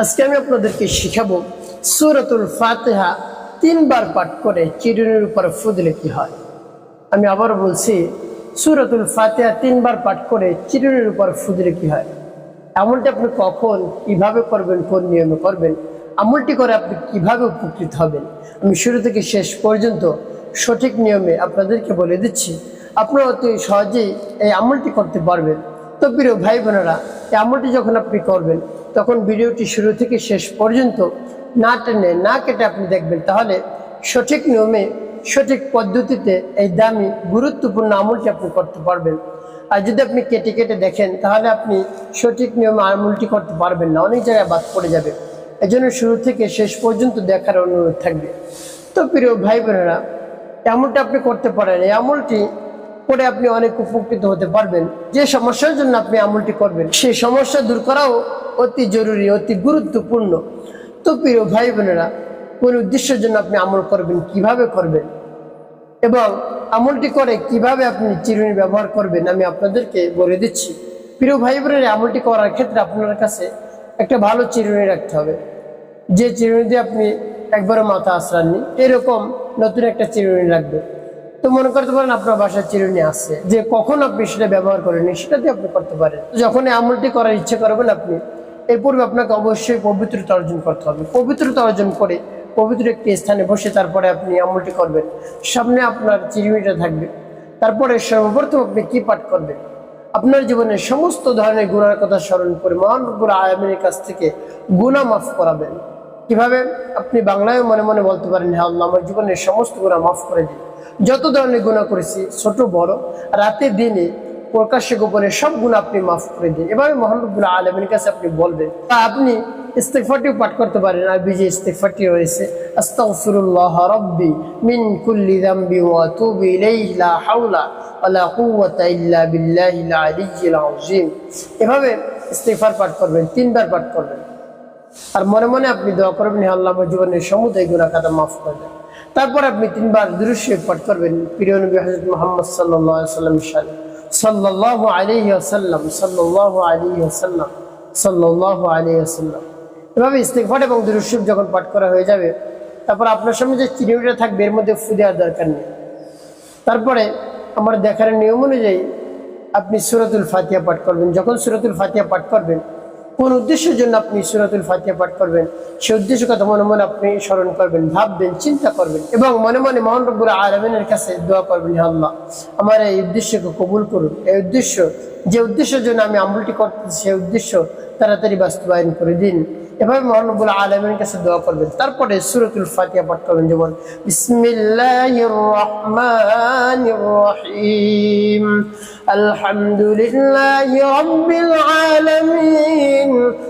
আজকে আমি আপনাদেরকে শিখাবো সুরতুল ফাতেহা তিনবার পাঠ করে চিরুনির উপর ফুদলে কি হয়? আমি আবার বলছি, সুরতুল ফাতেহা তিনবার পাঠ করে চিরুনির উপর ফুদলে কি হয়? এমনটি আপনি কখন, কীভাবে করবেন, কোন নিয়মে করবেন? আমলটি করে আপনি কীভাবে উপকৃত হবেন? আমি শুরু থেকে শেষ পর্যন্ত সঠিক নিয়মে আপনাদেরকে বলে দিচ্ছি, আপনারা অতি সহজেই এই আমলটি করতে পারবেন। তো প্রিয় ভাই বোনেরা, এই আমলটি যখন আপনি করবেন তখন ভিডিওটি শুরু থেকে শেষ পর্যন্ত না টেনে, না কেটে আপনি দেখবেন। তাহলে সঠিক নিয়মে, সঠিক পদ্ধতিতে এই দামি, গুরুত্বপূর্ণ আমলটি আপনি করতে পারবেন। আর যদি আপনি কেটে কেটে দেখেন, তাহলে আপনি সঠিক নিয়মে আমলটি করতে পারবেন না। অনেক জায়গায় বাদ পড়ে যাবে। এই জন্য শুরু থেকে শেষ পর্যন্ত দেখার অনুরোধ থাকবে। তো প্রিয় ভাই বোনেরা এমনটা আপনি করতে পারেন। এই আমলটি করে আপনি অনেক উপকৃত হতে পারবেন। যে সমস্যার জন্য আপনি আমলটি করবেন সেই সমস্যা দূর করাও অতি জরুরি, অতি গুরুত্বপূর্ণ। তো প্রিয় ভাই বোনেরা কোন উদ্দেশ্যের জন্য আপনি আমল করবেন, কীভাবে করবেন? এবং আমলটি করে কীভাবে আপনি চিরুনি ব্যবহার করবেন, আমি আপনাদেরকে বলে দিচ্ছি। প্রিয় ভাই বোনেরা আমলটি করার ক্ষেত্রে আপনার কাছে একটা ভালো চিরুনি রাখতে হবে। যে চিরুনি দিয়ে আপনি একবারও মাথা আশ্রাননি এরকম নতুন একটা চিরুনি রাখবে তো মনে করতে পারেন আপনার বাসার চিরুনি আছে। যে কখন আপনি সেটা ব্যবহার করেনি সেটা দিয়ে আপনি করতে পারেন। যখন আমলটি করার ইচ্ছে করবেন আপনি, এর পূর্বে আপনাকে অবশ্যই পবিত্রতা অর্জন করতে হবে। পবিত্রতা অর্জন করে পবিত্র একটি স্থানে বসে তারপরে আপনি আমলটি করবেন। সামনে আপনার চিরুনিটা থাকবে। তারপরে সর্বপ্রথম আপনি কি পাঠ করবেন? আপনার জীবনের সমস্ত ধরনের গুণার কথা স্মরণ করে মহানবুর আয়ামিনের কাছ থেকে গুণা মাফ করাবেন। কীভাবে? আপনি বাংলায় মনে মনে বলতে পারেন হ্যাঁ আল্লাহ, আমার জীবনের সমস্ত গুণা মাফ করে দিন। যত ধরনের গুণা করেছি, ছোট, বড়, রাতে, দিনে, প্রকাশ্যে, গোপনে সব গুণ আপনি মাফ করে দিন। এভাবে মহানবুল আলমের কাছে আপনি বলবেন, তা আপনি ইস্তেকফারটিও পাঠ করতে পারেন। আর বিজয় ইস্তেকফারটি রয়েছে, আস্তাগফিরুল্লাহ রাব্বি মিন কুল্লি যামবি ওয়া আতুবু ইলাইহি হাওলা ওয়ালা কুওয়াতা ইল্লা বিল্লাহিল আলিয়্যিল আযীম। এভাবে ইস্তেগফার পাঠ করবেন, তিনবার পাঠ করবেন। আর মনে মনে আপনি দোয়া করবেন, হে আল্লাহ আমার জীবনের সমুদায় গুণা খাতা মাফ করে দেন। তারপর আপনি তিনবার দৃশ্য পাঠ করবেন। প্রিয় নবী হজরত মোহাম্মদ সাল্লাহ সাল্লাম সাল সাল্লাহ আলহি আসাল্লাম সাল্লাহ আলহি আসাল্লাম সাল্লাহ আলহি আসাল্লাম এভাবে ইস্তেকফার এবং দৃশ্য যখন পাঠ করা হয়ে যাবে, তারপর আপনার সামনে যে চিনিটা থাকবে, এর মধ্যে ফু দেওয়ার দরকার নেই। তারপরে আমার দেখার নিয়ম অনুযায়ী আপনি সুরতুল ফাতিয়া পাঠ করবেন। যখন সুরতুল ফাতিয়া পাঠ করবেন কোন উদ্দেশ্যের জন্য আপনি সুরাতুল ফাতিয়া পাঠ করবেন, সে উদ্দেশ্য কথা মনে মনে আপনি স্মরণ করবেন, ভাববেন, চিন্তা করবেন এবং মনে মনে মহান রব্বুর আলমিনের কাছে দোয়া করবেন আল্লাহ, আমার এই উদ্দেশ্যকে কবুল করুন। এই উদ্দেশ্য, যে উদ্দেশ্যের জন্য আমি আমলটি করতেছি, সেই উদ্দেশ্য তাড়াতাড়ি বাস্তবায়ন করে দিন। এভাবে মহানবুল আলমের কাছে দোয়া করবেন। তারপরে সুরতুল ফাতিয়া পাঠ করবেন যেমন বিসমিল্লাহ আলহামদুলিল্লাহি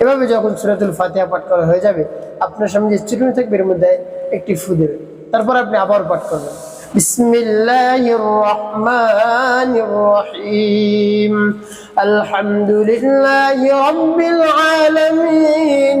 এভাবে যখন সুরাতুল ফাতিহা পাঠ করা হয়ে যাবে আপনার সামনে যে চিরুনি থাকবে এর মধ্যে একটি ফু দেবে তারপর আপনি আবার পাঠ করবেন بسم الله الرحمن الرحيم الحمد لله رب العالمين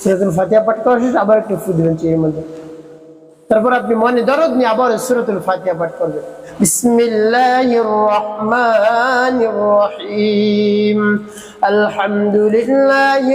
সুরাতুল ফাতিহা পাঠ করা শেষ, আবার একটু ফু দিবেন চেয়ে মধ্যে। তারপর আপনি মনে দরদ নিয়ে আবার সুরাতুল ফাতিহা পাঠ করবেন। বিসমিল্লাহির রহমানির রহিম। আলহামদুলিল্লাহি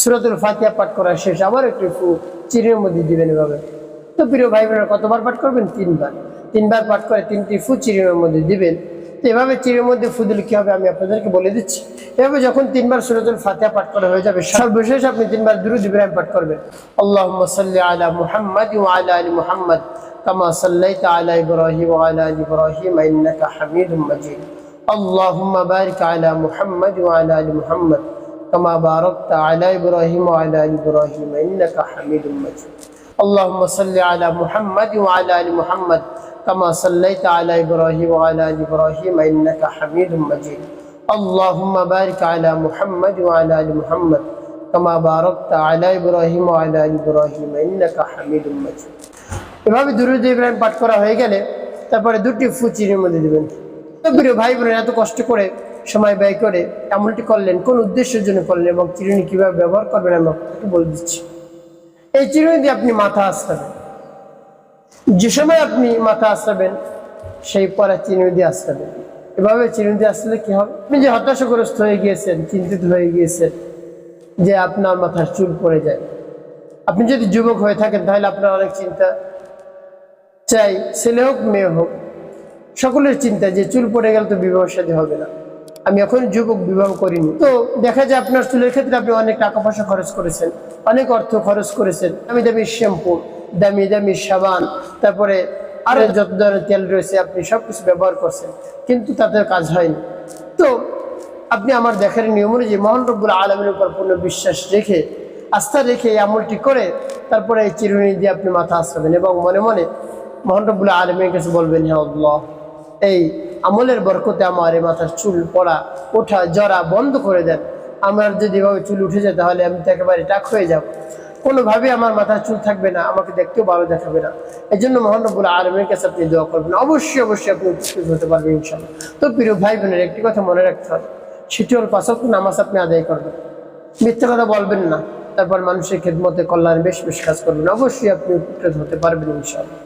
সুরাতুল ফাতিহা পাঠ করা শেষ আবার একটু ফু চিরের মধ্যে দিবেন এভাবে তো প্রিয় ভাই বোনেরা কতবার পাঠ করবেন তিনবার তিনবার পাঠ করে তিনটি ফু চিরের মধ্যে দিবেন তো এভাবে চিরের মধ্যে ফু দিলে কি হবে আমি আপনাদেরকে বলে দিচ্ছি এভাবে যখন তিনবার সুরাতুল ফাতিহা পাঠ করা হয়ে যাবে সর্বশেষ আপনি তিনবার দুরুদ ইব্রাহিম পাঠ করবেন আল্লাহুম্মা সাল্লি আলা মুহাম্মাদ ওয়া আলা আলি মুহাম্মাদ কামা সাল্লাইতা আলা ইব্রাহিম ওয়া আলা আলি ইব্রাহিম ইন্নাকা হামিদুম মাজিদ اللهم بارك على محمد وعلى ال محمد كما باركت على ابراهيم وعلى ال ابراهيم انك حميد مجيد اللهم صل على محمد وعلى ال محمد كما صليت على ابراهيم وعلى ال ابراهيم انك حميد مجيد اللهم بارك على محمد وعلى ال محمد كما باركت على ابراهيم وعلى ال ابراهيم انك حميد مجيد এভাবে দুরুদ ইব্রাহিম পাঠ করা হয়ে গেলে তারপরে দুটি ফুচির মধ্যে দিবেন তো প্রিয় ভাই বোনের এত কষ্ট করে সময় ব্যয় করে এমনটি করলেন, কোন উদ্দেশ্যের জন্য করলেন এবং চিরুনি কীভাবে ব্যবহার করবেন আমি আপনাকে বলে দিচ্ছি। এই চিরুনি দিয়ে আপনি মাথা আসতেন যে সময় আপনি মাথা আসবেন সেই পরে চিরুনি দিয়ে আসতেন এভাবে চিরুনি দিয়ে আসলে কি হবে? আপনি যে হতাশাগ্রস্ত হয়ে গিয়েছেন, চিন্তিত হয়ে গিয়েছেন যে আপনার মাথার চুল পড়ে যায়। আপনি যদি যুবক হয়ে থাকেন, তাহলে আপনার অনেক চিন্তা চাই, ছেলে হোক, মেয়ে হোক, সকলের চিন্তা যে চুল পড়ে গেলে তো বিবাহ সাথে হবে না। আমি এখন যুবক বিবাহ করিনি। তো দেখা যায় আপনার চুলের ক্ষেত্রে আপনি অনেক টাকা পয়সা খরচ করেছেন, অনেক অর্থ খরচ করেছেন। দামি দামি শ্যাম্পু, দামি দামি সাবান, তারপরে আরও যত ধরনের তেল রয়েছে আপনি সব কিছু ব্যবহার করছেন, কিন্তু তাতে কাজ হয়নি। তো আপনি আমার দেখার নিয়ম অনুযায়ী মোহন রব্বুল আলমের উপর পূর্ণ বিশ্বাস রেখে, আস্থা রেখে এই আমলটি করে, তারপরে এই চিরুনি দিয়ে আপনি মাথা আসবেন এবং মনে মনে মোহন রব্বুল আলমের কাছে বলবেন হ্যাঁ এই আমলের বরকতে আমার এই মাথার চুল পড়া, ওঠা জরা বন্ধ করে দেন। আমার যদি এভাবে চুল উঠে যায়, তাহলে আমি তো একেবারে টাক হয়ে যাব। কোনোভাবে আমার মাথার চুল থাকবে না, আমাকে দেখতেও ভালো দেখাবে না। এই জন্য মহানবুল আলমের কাছে আপনি দোয়া করবেন। অবশ্যই অবশ্যই আপনি উপকৃত হতে পারবেন ইনশাল্লাহ তো প্রিয় ভাই বোনের একটি কথা মনে রাখতে হবে। সেটি হল পাশক নামাজ আপনি আদায় করবেন। মিথ্যা কথা বলবেন না। তারপর মানুষের খেদমতে কল্যাণ বেশ বেশ কাজ করবেন। অবশ্যই আপনি উপকৃত হতে পারবেন ইনশাল্লাহ